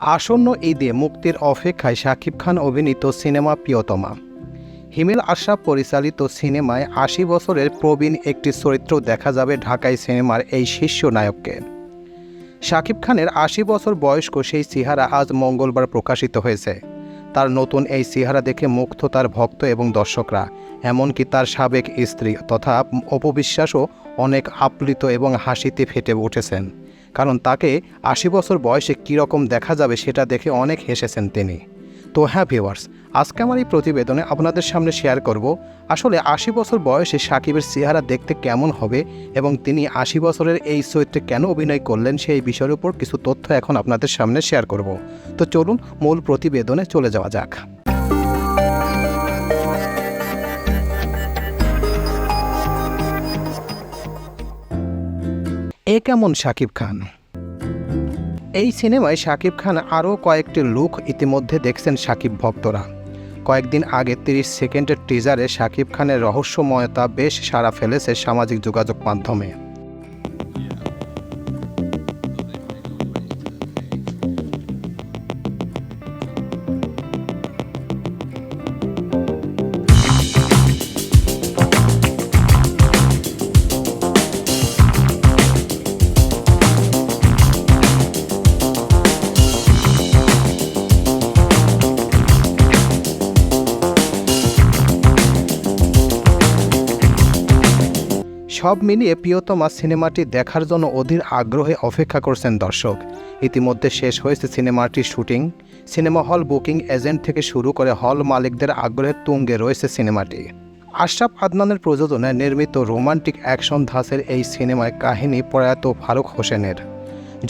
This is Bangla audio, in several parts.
আসন্ন ঈদে মুক্তির অপেক্ষায় শাকিব খান অভিনীত সিনেমা প্রিয়তমা। হিমেল আশরাফ পরিচালিত সিনেমায় আশি বছরের প্রবীণ একটি চরিত্র দেখা যাবে ঢাকাই সিনেমার এই শীর্ষ নায়ককে। শাকিব খানের আশি বছর বয়স্ক সেই চেহারা আজ মঙ্গলবার প্রকাশিত হয়েছে। তার নতুন এই চেহারা দেখে মুগ্ধ তার ভক্ত এবং দর্শকরা, এমনকি তার সাবেক স্ত্রী তথা অপবিশ্বাসও অনেক আপ্লুত এবং হাসিতে ফেটে উঠেছেন। কারণ তাকে আশি বছর বয়সে কীরকম দেখা যাবে সেটা দেখে অনেক হেসেছেন তিনি। তো হ্যাঁ ভিওয়ার্স আজকে আমার এই প্রতিবেদনে আপনাদের সামনে শেয়ার করব আসলে আশি বছর বয়সে সাকিবের চেহারা দেখতে কেমন হবে এবং তিনি আশি বছরের এই চরিত্রে কেন অভিনয় করলেন সেই বিষয়ের উপর কিছু তথ্য এখন আপনাদের সামনে শেয়ার করব। তো চলুন মূল প্রতিবেদনে চলে যাওয়া যাক। এ কেমন শাকিব খান? এই সিনেমায় শাকিব খান আরও কয়েকটি লুক ইতিমধ্যে দেখছেন শাকিব ভক্তরা। কয়েকদিন আগে তিরিশ সেকেন্ডের টিজারে শাকিব খানের রহস্যময়তা বেশ সাড়া ফেলেছে সামাজিক যোগাযোগ মাধ্যমে। সব মিলিয়ে প্রিয়তমা সিনেমাটি দেখার জন্য অধীর আগ্রহে অপেক্ষা করছেন দর্শক। ইতিমধ্যে শেষ হয়েছে সিনেমাটির shooting. Cinema hall booking agent থেকে শুরু করে হল মালিকদের আগ্রহের তুঙ্গে রয়েছে সিনেমাটি। আশরাফ আদনানের প্রযোজনায় নির্মিত রোমান্টিক অ্যাকশন ধাঁচের এই সিনেমায় কাহিনী প্রয়াত ফারুক হোসেনের।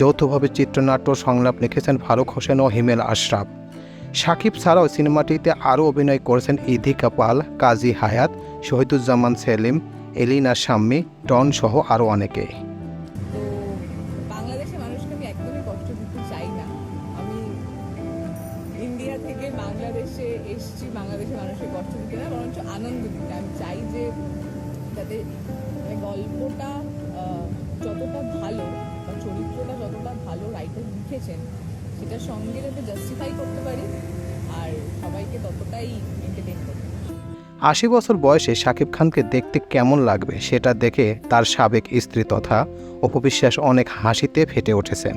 যৌথভাবে চিত্রনাট্য সংলাপ লিখেছেন ফারুক হোসেন ও হিমেল আশরাফ। সাকিব ছাড়াও সিনেমাটিতে আরও অভিনয় করেছেন ইধিকা পাল, কাজী হায়াত, শহীদুজ্জামান সেলিম এলিনা, শাম্মী, টন সহ আরও অনেকে। বাংলাদেশে বাংলাদেশের কষ্ট দিতে বরঞ্চ আনন্দ আমি চাই যে যাতে মানে গল্পটা যতটা ভালো চরিত্রটা যতটা ভালো লিখেছেন, সেটার সঙ্গে যাতে জাস্টিফাই করতে পারি, আর সবাইকে ততটাই এন্টারটেন করতে। আশি বছর বয়সে শাকিব খানকে দেখতে কেমন লাগবে সেটা দেখে তার সাবেক স্ত্রী তথা অপবিশ্বাস অনেক হাসিতে ফেটে উঠেছেন।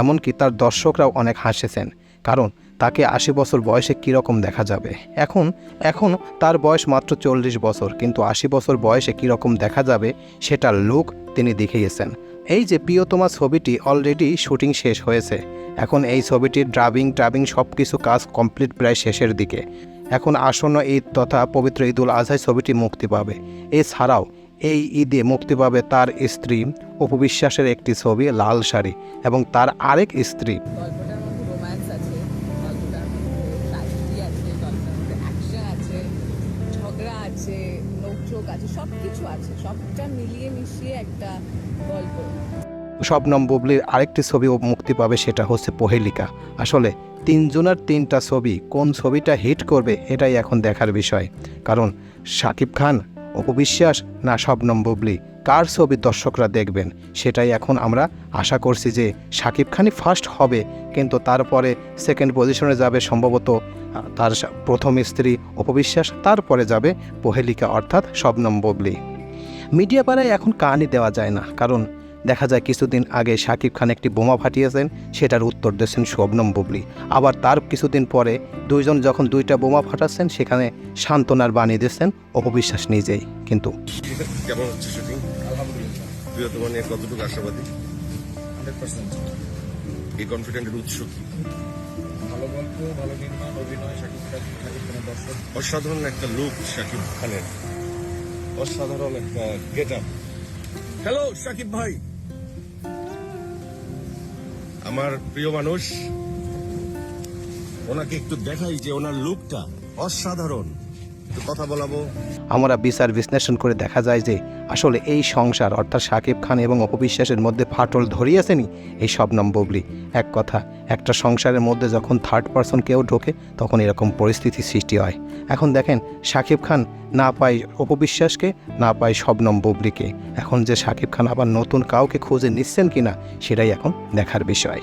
এমনকি তার দর্শকরাও অনেক হাসেছেন, কারণ তাকে আশি বছর বয়সে কীরকম দেখা যাবে? এখন এখন তার বয়স মাত্র চল্লিশ বছর, কিন্তু আশি বছর বয়সে কীরকম দেখা যাবে সেটার লুক তিনি দেখিয়েছেন। এই যে প্রিয়তমা ছবিটি অলরেডি শুটিং শেষ হয়েছে, এখন এই ছবিটির ড্রাবিং ট্রাবিং সব কিছু কাজ কমপ্লিট প্রায় শেষের দিকে। এখন আসন্ন ঈদ তথা পবিত্র ঈদুল আজহায় ছবিটি মুক্তি পাবে। এছাড়াও, এই ঈদে মুক্তি পাবে তার স্ত্রী অপবিশ্বাসের একটি ছবি, লাল শাড়ি এবং তার আরেক স্ত্রী। আছে আছে, সবটা মিলিয়ে মিশিয়ে একটা গল্প। শবনম বুবলির আরেকটি ছবিও মুক্তি পাবে সেটা হচ্ছে পহেলিকা। আসলে তিনজনের তিনটা ছবি কোন ছবিটা হিট করবে এটাই এখন দেখার বিষয়। কারণ শাকিব খান অপবিশ্বাস না শবনম বুবলি, কার ছবি দর্শকরা দেখবেন? সেটাই এখন আমরা আশা করছি যে শাকিব খানই ফার্স্ট হবে, কিন্তু তারপরে সেকেন্ড পজিশনে যাবে সম্ভবত তার প্রথম স্ত্রী অপবিশ্বাস তারপরে যাবে পহেলিকা অর্থাৎ শবনম বুবলি। মিডিয়া পাড়ায় এখন কাহানি দেওয়া যায় না, কারণ দেখা যায় কিছুদিন আগে শাকিব খান একটি বোমা ফাটিয়েছেন সেটার উত্তর দিয়েছেন শবনম বুবলি। আবার তার কিছুদিন পরে দুইজন যখন দুইটা বোমা ফাটাচ্ছেন সেখানে সান্ত্বনার বানিয়ে দিয়েছেন অপবিশ্বাস নিজেই। কিন্তু কেমন হচ্ছে শুটিং আলহামদুলিল্লাহ কতটুকু আশাবাদী? এই কনফিডেন্টের উৎস কি? ভালো গল্প ভালো নির্মাণ অভিনয় শাকিব খান শাকিব খানের দর্শক। অসাধারণ একটা লুক শাকিব খানের। অসাধারণ একটা গেট আপ হ্যালো শাকিব ভাই। আমার প্রিয় মানুষ ওনাকে একটু দেখাই যে ওনার লুকটা অসাধারণ। কথা বলাবো? আমরা বিচার বিশ্লেষণ করে দেখা যায় যে, আসলে এই সংসার, অর্থাৎ শাকিব খান এবং অপবিশ্বাসের মধ্যে ফাটল ধরিয়েছেনি এই শবনম বুবলি এক কথা, একটা সংসারের মধ্যে যখন থার্ড পার্সন কেউ ঢোকে, তখন এরকম পরিস্থিতি সৃষ্টি হয়। এখন দেখেন শাকিব খান না পায় অপবিশ্বাসকে, না পায় শবনম বুবলিকে এখন যে শাকিব খান আবার নতুন কাউকে খুঁজে নিচ্ছেন কিনা, সেটাই এখন দেখার বিষয়।